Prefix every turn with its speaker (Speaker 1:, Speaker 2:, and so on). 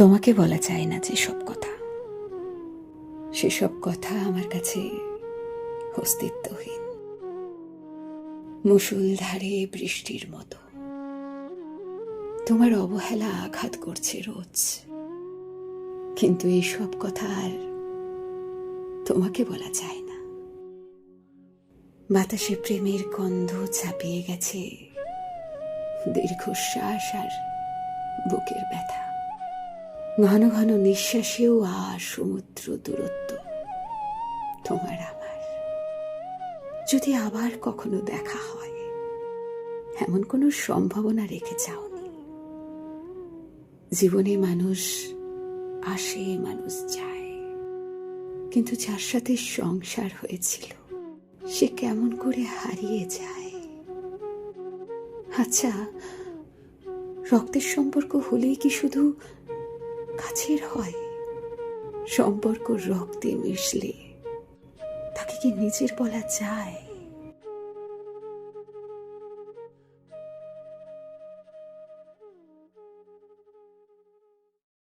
Speaker 1: তোমাকে বলা চায় না যে সব কথা। সেসব কথা আমার কাছে অস্তিত্বহীন। মুসুলধারে বৃষ্টির মতো। তোমার অবহেলা আঘাত করছে রোজ। কিন্তু এই সব কথা আর তোমাকে বলা যায় না। বাতাসে প্রেমের গন্ধ চাপিয়ে গেছে। দীর্ঘশ্বাস আর বুকের ব্যথা। ঘন ঘন নিঃশ্বাসেও আর সমুদ্র দূরত্ব। তোমার আমার যদি আবার কখনো দেখা হয়, এমন কোনো সম্ভাবনা রেখে যাওনি। জীবনে মানুষ আসে, মানুষ যায়। কিন্তু যার সাথে সংসার হয়েছিল, সে কেমন করে হারিয়ে যায়? আচ্ছা রক্তের সম্পর্ক হলেই কি শুধু কাছের হয়। সম্পর্ক রক্তে মিশলে তাকে কি নিজের বলা যায়?